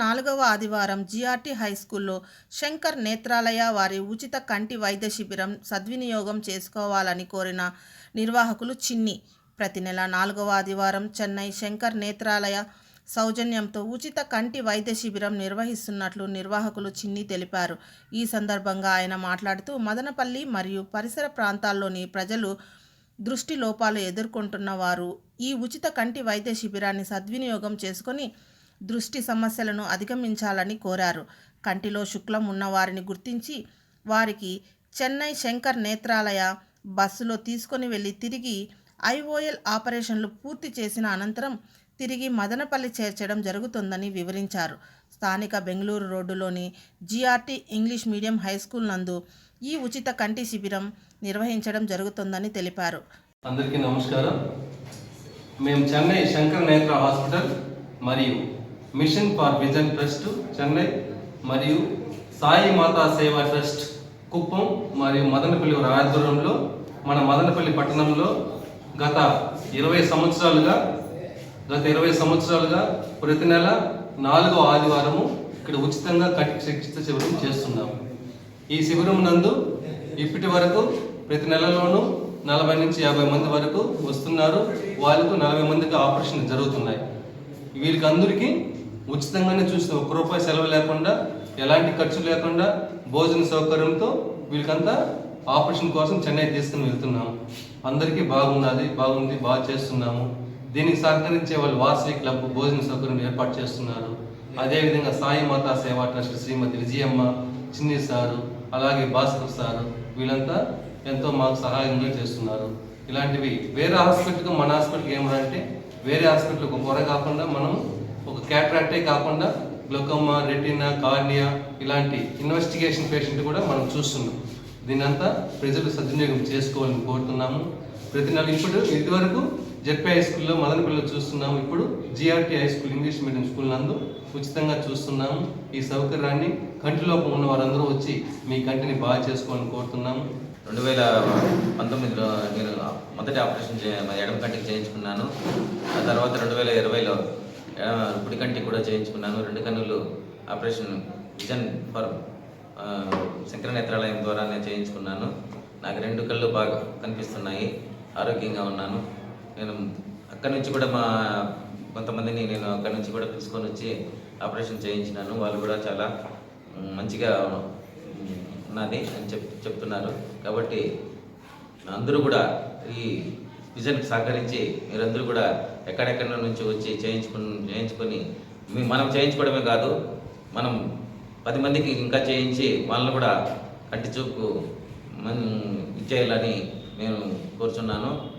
నాలుగవ ఆదివారం జీఆర్టీ హైస్కూల్లో శంకర్ నేత్రాలయ వారి ఉచిత కంటి వైద్య శిబిరం సద్వినియోగం చేసుకోవాలని కోరిన నిర్వాహకులు చిన్ని. ప్రతి నెల నాలుగవ ఆదివారం చెన్నై శంకర్ నేత్రాలయ సౌజన్యంతో ఉచిత కంటి వైద్య శిబిరం నిర్వహిస్తున్నట్లు నిర్వాహకులు చిన్ని తెలిపారు. ఈ సందర్భంగా ఆయన మాట్లాడుతూ మదనపల్లి మరియు పరిసర ప్రాంతాల్లోని ప్రజలు దృష్టి లోపాలు ఎదుర్కొంటున్న వారు ఈ ఉచిత కంటి వైద్య శిబిరాన్ని సద్వినియోగం చేసుకొని దృష్టి సమస్యలను అధిగమించాలని కోరారు. కంటిలో శుక్లం ఉన్న వారిని గుర్తించి వారికి చెన్నై శంకర్ నేత్రాలయ బస్సులో తీసుకొని వెళ్ళి తిరిగి ఐఓఎల్ ఆపరేషన్లు పూర్తి చేసిన అనంతరం తిరిగి మదనపల్లి చేర్చడం జరుగుతుందని వివరించారు. స్థానిక బెంగళూరు రోడ్డులోని GRT English medium high school నందు ఈ ఉచిత కంటి శిబిరం నిర్వహించడం జరుగుతుందని తెలిపారు. అందరికీ నమస్కారం. మేము చెన్నై శంకర్ నేత్ర హాస్పిటల్ మరియు mission for vision trust Chennai మరియు సాయి మాతా సేవా ట్రస్ట్ కుప్పం మరియు మదనపల్లి వారి ఆధ్వర్యంలో మన మదనపల్లి పట్టణంలో గత ఇరవై సంవత్సరాలుగా గత ఇరవై సంవత్సరాలుగా ప్రతి నెల నాలుగో ఆదివారము ఇక్కడ ఉచితంగా కంటి చికిత్స శిబిరం చేస్తున్నాము ఈ శిబిరం నందు ఇప్పటి వరకు ప్రతి నెలలోనూ నలభై నుంచి యాభై మంది వరకు వస్తున్నారు. వాళ్ళకు నలభై మందికి ఆపరేషన్ జరుగుతున్నాయి. వీరికి అందరికీ ఉచితంగానే చూస్తే. ఒక్క రూపాయి సెలవు లేకుండా ఎలాంటి ఖర్చు లేకుండా భోజన సౌకర్యంతో వీళ్ళకంతా ఆపరేషన్ కోసం చెన్నై తీసుకుని వెళ్తున్నాము అందరికీ బాగున్నది బాగుంది బాగా చేస్తున్నాము. దీనికి సహకరించే వాళ్ళు వాసవి క్లబ్ భోజన సౌకర్యం ఏర్పాటు చేస్తున్నారు. అదేవిధంగా సాయి మాతా సేవా ట్రస్ట్ శ్రీమతి విజయమ్మ చిన్ని సారు అలాగే భాస్కర్ సారు వీళ్ళంతా ఎంతో మాకు సహాయంగా చేస్తున్నారు. ఇలాంటివి వేరే హాస్పిటల్కి మన హాస్పిటల్కి ఏమంటే వేరే హాస్పిటల్ ఒక పొర కాకుండా మనం ఒక క్యాట్రాక్టే కాకుండా గ్లోకమ్మా రెటినా కార్నియా ఇలాంటి ఇన్వెస్టిగేషన్ పేషెంట్ కూడా మనం చూస్తున్నాం. దీనంతా ప్రజలు సద్వినియోగం చేసుకోవాలని కోరుతున్నాము. ప్రతి నెల ఇప్పుడు ఇదివరకు జెడ్పీ హై స్కూల్లో మదనపల్లిలో చూస్తున్నాము. ఇప్పుడు GRT high school English medium school నందు ఉచితంగా చూస్తున్నాము. ఈ సౌకర్యాన్ని కంటి లోపం ఉన్న వారందరూ వచ్చి మీ కంటిని బాగా చేసుకోవాలని కోరుతున్నాము. రెండు వేల పంతొమ్మిదిలో నేను మొదటి ఆపరేషన్ ఎడమ కంటికి చేయించుకున్నాను. ఆ తర్వాత రెండు వేల ఇరవైలో కుడి కంటి కూడా చేయించుకున్నాను. రెండు కన్నులు operation vision for Sankara Netralayam ద్వారా నేను చేయించుకున్నాను. నాకు రెండు కళ్ళు బాగా కనిపిస్తున్నాయి. ఆరోగ్యంగా ఉన్నాను. నేను అక్కడి నుంచి కూడా మా కొంతమందిని నేను అక్కడి నుంచి కూడా తీసుకొని వచ్చి ఆపరేషన్ చేయించినాను. వాళ్ళు కూడా చాలా మంచిగా ఉన్నది అని చెప్ చెప్తున్నారు. కాబట్టి అందరూ కూడా ఈ విజన్కి సహకరించి మీరందరూ కూడా ఎక్కడెక్కడ నుంచి వచ్చి చేయించుకుని చేయించుకొని మీ- మనం చేయించుకోవడమే కాదు మనం పది మందికి ఇంకా చేయించి వాళ్ళని కూడా కంటి చూపు ఇచ్చేయాలని నేను కోరుచున్నాను.